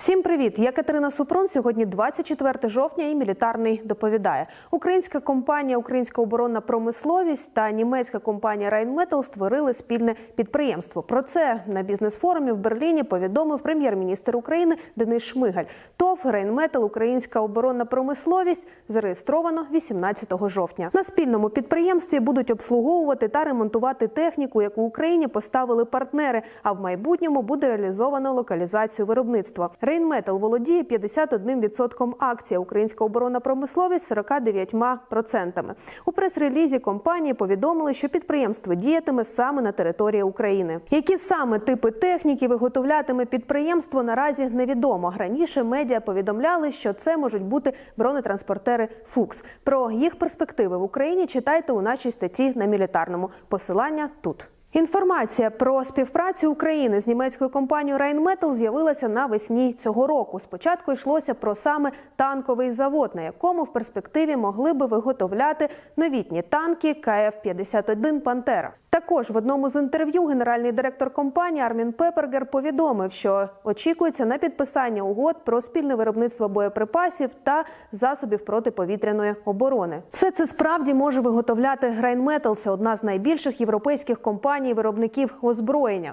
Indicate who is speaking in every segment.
Speaker 1: Всім привіт! Я Катерина Супрун. Сьогодні 24 жовтня і мілітарний доповідає. Українська компанія Українська оборонна промисловість та німецька компанія Rheinmetall створили спільне підприємство. Про це на бізнес-форумі в Берліні повідомив прем'єр-міністр України Денис Шмигаль. ТОВ Rheinmetall Українська оборонна промисловість зареєстровано 18 жовтня. На спільному підприємстві будуть обслуговувати та ремонтувати техніку, яку Україні поставили партнери. А в майбутньому буде реалізовано локалізацію виробництва. Рейнметал володіє 51% акцій, українська оборонна промисловість 49%. У прес-релізі компанії повідомили, що підприємство діятиме саме на території України. Які саме типи техніки виготовлятиме підприємство, наразі невідомо. Раніше медіа повідомляли, що це можуть бути бронетранспортери Фукс. Про їх перспективи в Україні читайте у нашій статті на мілітарному. Посилання тут. Інформація про співпрацю України з німецькою компанією Rheinmetall з'явилася навесні цього року. Спочатку йшлося про саме танковий завод, на якому в перспективі могли би виготовляти новітні танки КФ-51 Пантера. Також в одному з інтерв'ю генеральний директор компанії Армін Пепергер повідомив, що очікується на підписання угод про спільне виробництво боєприпасів та засобів протиповітряної оборони. Все це справді може виготовляти Rheinmetall. Це одна з найбільших європейських компаній виробників озброєння.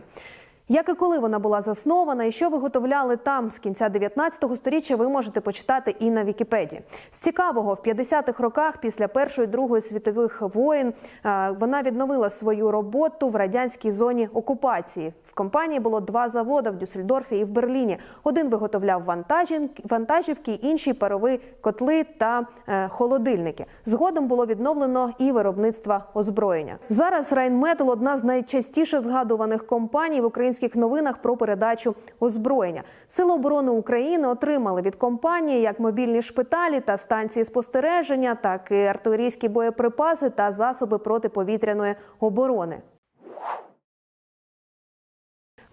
Speaker 1: Як і коли вона була заснована, і що виготовляли там з кінця 19-го сторіччя, ви можете почитати і на Вікіпедії. З цікавого в 50-х роках, після першої другої світових воєн, е, вона відновила свою роботу в радянській зоні окупації. Компанії було два заводи в Дюссельдорфі і в Берліні. Один виготовляв вантажівки, інший парові котли та е, холодильники. Згодом було відновлено і виробництво озброєння. Зараз Rheinmetall – одна з найчастіше згадуваних компаній в українських новинах про передачу озброєння. Сили оборони України отримали від компанії як мобільні шпиталі та станції спостереження, так і артилерійські боєприпаси та засоби протиповітряної оборони.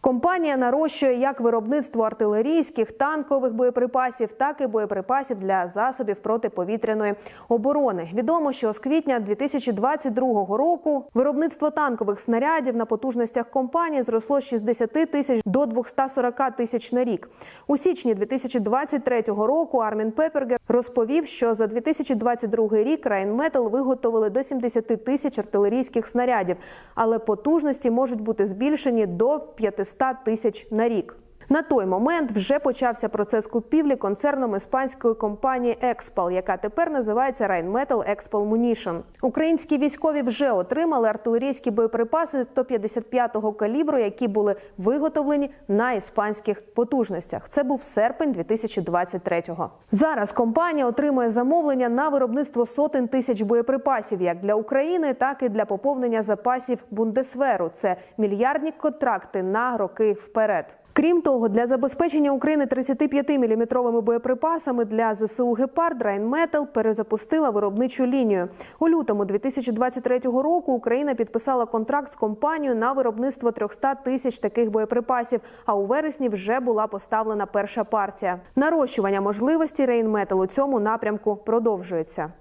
Speaker 1: Компанія нарощує як виробництво артилерійських, танкових боєприпасів, так і боєприпасів для засобів протиповітряної оборони. Відомо, що з квітня 2022 року виробництво танкових снарядів на потужностях компанії зросло з 60 тисяч до 240 тисяч на рік. У січні 2023 року Армін Пепергер розповів, що за 2022 рік Rheinmetall виготовили до 70 тисяч артилерійських снарядів, але потужності можуть бути збільшені до 500 тисяч на рік. На той момент вже почався процес купівлі концерном іспанської компанії Expal, яка тепер називається Rheinmetall Expal Munition. Українські військові вже отримали артилерійські боєприпаси 155-го калібру, які були виготовлені на іспанських потужностях. Це був серпень 2023-го. Зараз компанія отримує замовлення на виробництво сотень тисяч боєприпасів як для України, так і для поповнення запасів Бундесверу. Це мільярдні контракти на роки вперед. Крім того, для забезпечення України 35-мм боєприпасами для ЗСУ «Гепард» Rheinmetall перезапустила виробничу лінію. У лютому 2023 року Україна підписала контракт з компанією на виробництво 300 тисяч таких боєприпасів. А у вересні вже була поставлена перша партія. Нарощування можливості Rheinmetall у цьому напрямку продовжується.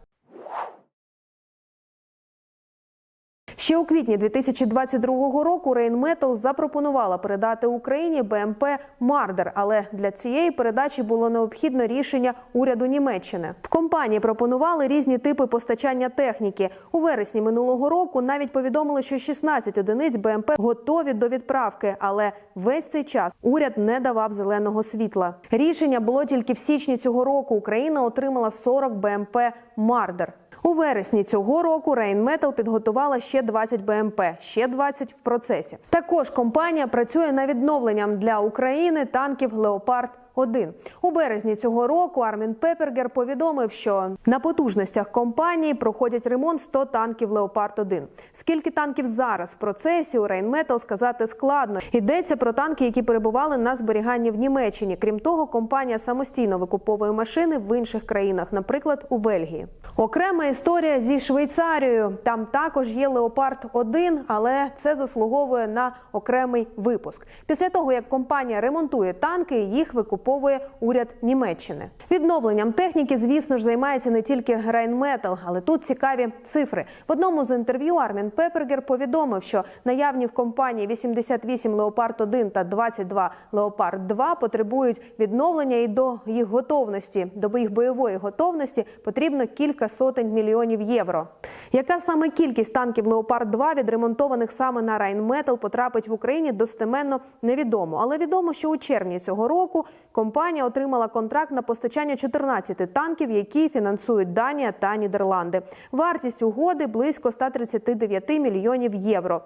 Speaker 1: Ще у квітні 2022 року Rheinmetall запропонувала передати Україні БМП Мардер, але для цієї передачі було необхідно рішення уряду Німеччини. В компанії пропонували різні типи постачання техніки. У вересні минулого року навіть повідомили, що 16 одиниць БМП готові до відправки, але весь цей час уряд не давав зеленого світла. Рішення було тільки в січні цього року. Україна отримала 40 БМП Мардер. У вересні цього року Rheinmetall підготувала ще 20 БМП, ще 20 в процесі. Також компанія працює над відновленням для України танків Леопард. 1 у березні цього року Армін Пепергер повідомив, що на потужностях компанії проходять ремонт 100 танків Леопард 1 Скільки танків зараз в процесі у Rheinmetall сказати складно. Йдеться про танки, які перебували на зберіганні в Німеччині. Крім того, компанія самостійно викуповує машини в інших країнах, наприклад, у Бельгії. Окрема історія зі Швейцарією. Там також є Леопард 1 але це заслуговує на окремий випуск. Після того як компанія ремонтує танки, їх викуповує закуповує уряд Німеччини. Відновленням техніки, звісно ж, займається не тільки Rheinmetall, але тут цікаві цифри. В одному з інтерв'ю Армін Пепергер повідомив, що наявні в компанії 88 Леопард 1 та 22 Леопард 2 потребують відновлення і до їх готовності, до їх бойової готовності потрібно кілька сотень мільйонів євро. Яка саме кількість танків Леопард 2 відремонтованих саме на Rheinmetall потрапить в Україні, достеменно невідомо. Але відомо, що у червні цього року компанія отримала контракт на постачання 14 танків, які фінансують Данія та Нідерланди. Вартість угоди близько 139 мільйонів євро.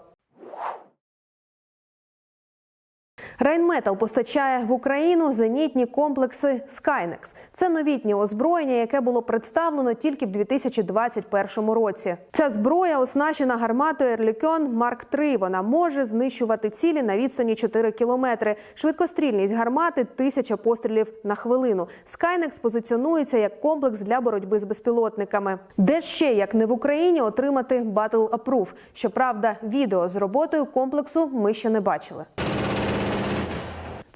Speaker 1: Рейнметал постачає в Україну зенітні комплекси Skynex. Це новітнє озброєння, яке було представлено тільки в 2021 році. Ця зброя оснащена гарматою Ерлікьон Марк 3 Вона може знищувати цілі на відстані 4 кілометри. Швидкострільність гармати тисяча пострілів на хвилину. Skynex позиціонується як комплекс для боротьби з безпілотниками. Де ще як не в Україні отримати Battle Approve? Щоправда, відео з роботою комплексу ми ще не бачили.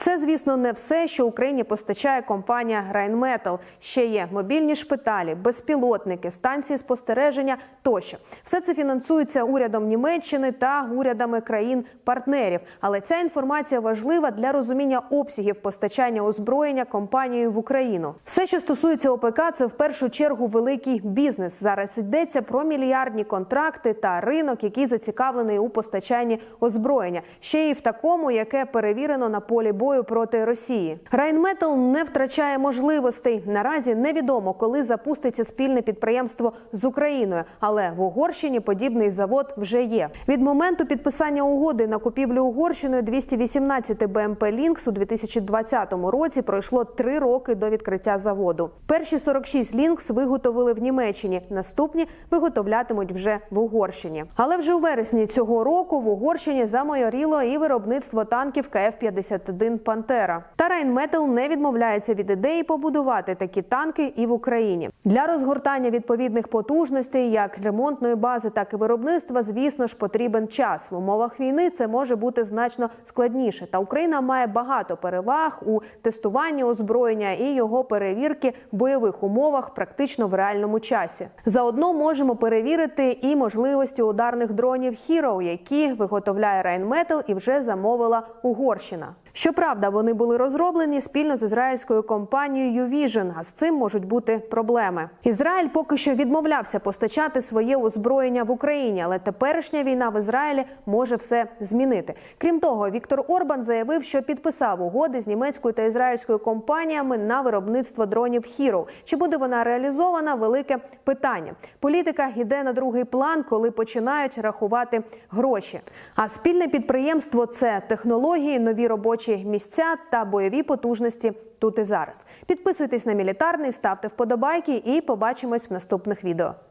Speaker 1: Це, звісно, не все, що Україні постачає компанія Rheinmetall. Ще є мобільні шпиталі, безпілотники, станції спостереження тощо. Все це фінансується урядом Німеччини та урядами країн-партнерів. Але ця інформація важлива для розуміння обсягів постачання озброєння компанією в Україну. Все, що стосується ОПК, це в першу чергу великий бізнес. Зараз йдеться про мільярдні контракти та ринок, який зацікавлений у постачанні озброєння. Ще й в такому, яке перевірено на полі бою проти Росії. Райнметал не втрачає можливостей. Наразі невідомо, коли запуститься спільне підприємство з Україною, але в Угорщині подібний завод вже є. Від моменту підписання угоди на купівлю Угорщиною 218 БМП Лінкс у 2020 році пройшло три роки до відкриття заводу. Перші 46 Лінкс виготовили в Німеччині. Наступні виготовлятимуть вже в Угорщині. Але вже у вересні цього року в Угорщині замайоріло і виробництво танків КФ-51 Пантера. Та Райнметал не відмовляється від ідеї побудувати такі танки і в Україні для розгортання відповідних потужностей, як ремонтної бази, так і виробництва. Звісно ж, потрібен час в умовах війни. Це може бути значно складніше. Та Україна має багато переваг у тестуванні озброєння і його перевірки в бойових умовах, практично в реальному часі. Заодно можемо перевірити і можливості ударних дронів Hero, які виготовляє Rheinmetall і вже замовила Угорщина. Щоправда, вони були розроблені спільно з ізраїльською компанією Uvision, а з цим можуть бути проблеми. Ізраїль поки що відмовлявся постачати своє озброєння в Україні, але теперішня війна в Ізраїлі може все змінити. Крім того, Віктор Орбан заявив, що підписав угоди з німецькою та ізраїльською компаніями на виробництво дронів Hero. Чи буде вона реалізована? Велике питання. Політика йде на другий план, коли починають рахувати гроші. А спільне підприємство це технології, нові робочі місця та бойові потужності тут і зараз. Підписуйтесь на мілітарний, ставте вподобайки і побачимось в наступних відео.